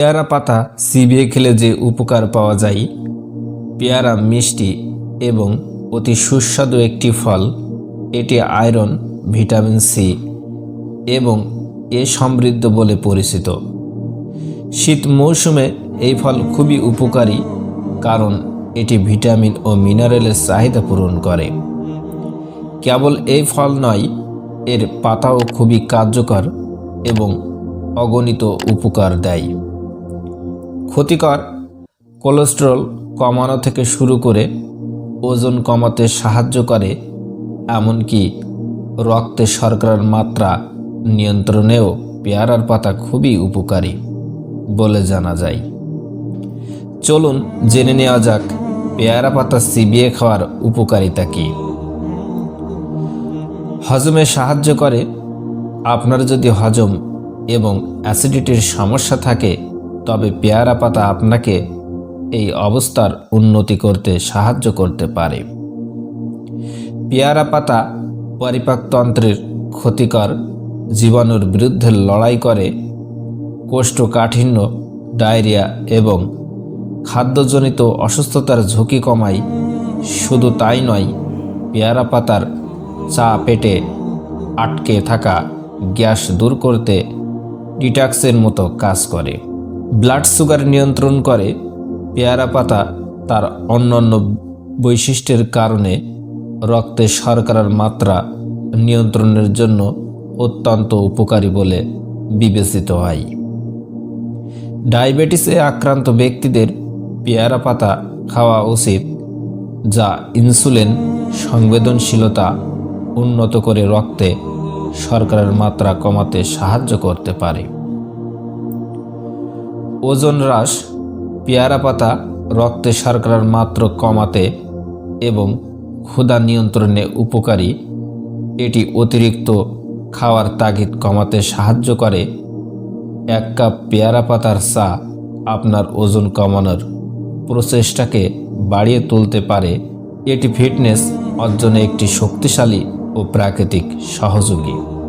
পেয়ারা পাতা চিবিয়ে খেলে যে উপকার পাওয়া যায়, পেয়ারা মিষ্টি এবং অতি সুস্বাদু একটি ফল, এটি আয়রন, ভিটামিন সি এবং এ সমৃদ্ধ বলে পরিচিত। শীত মৌসুমে এই ফল খুবই উপকারী কারণ এটি ভিটামিন ও মিনারেলের চাহিদা পূরণ করে। কেবল এই ফল নয়, এর পাতাও খুবই কার্যকর এবং অগণিত উপকার দেয়। ক্ষতিকর কোলেস্টেরল কমানো থেকে শুরু করে ওজন কমাতে সাহায্য করে, এমনকি রক্তে শর্করার মাত্রা নিয়ন্ত্রণেও পেয়ারার পাতা খুবই উপকারী বলে জানা যায়। চলুন জেনে নেওয়া যাক, পেয়ারা পাতা চিবিয়ে খাওয়ার উপকারিতা কী? হজমে সাহায্য করে। আপনার যদি হজম এবং অ্যাসিডিটির সমস্যা থাকে তবে পেয়ারা পাতা আপনাকে এই অবস্থার উন্নতি করতে সাহায্য করতে পারে। পেয়ারা পাতা পরিপাকতন্ত্রের ক্ষতিকর জীবাণুর বিরুদ্ধে লড়াই করে কোষ্ঠকাঠিন্য, ডায়রিয়া এবং খাদ্যজনিত অসুস্থতার ঝুঁকি কমায়। শুধু তাই নয়, পেয়ারা পাতার চা পেটে আটকে থাকা গ্যাস দূর করতে ডিটাক্সের মতো কাজ করে। ব্লাড সুগার নিয়ন্ত্রণ করে, পেয়ারা পাতা তার অন্যান্য বৈশিষ্ট্যের কারণে রক্তে শর্করার মাত্রা নিয়ন্ত্রণের জন্য অত্যন্ত উপকারী বলে বিবেচিত হয়। ডায়াবেটিসে আক্রান্ত ব্যক্তিদের পেয়ারা পাতা খাওয়া উচিত, যা ইনসুলিন সংবেদনশীলতা উন্নত করে রক্তে শর্করার মাত্রা কমাতে সাহায্য করতে পারে। ওজন হ্রাস, পেয়ারা পাতা রক্তে শর্করার মাত্রা কমাতে এবং ক্ষুধা নিয়ন্ত্রণে উপকারী, এটি অতিরিক্ত খাওয়ার তাগিদ কমাতে সাহায্য করে। এক কাপ পেয়ারা পাতার চা আপনার ওজন কমানোর প্রচেষ্টাকে বাড়িয়ে তুলতে পারে। এটি ফিটনেস অর্জনে একটি শক্তিশালী ও প্রাকৃতিক সহযোগী।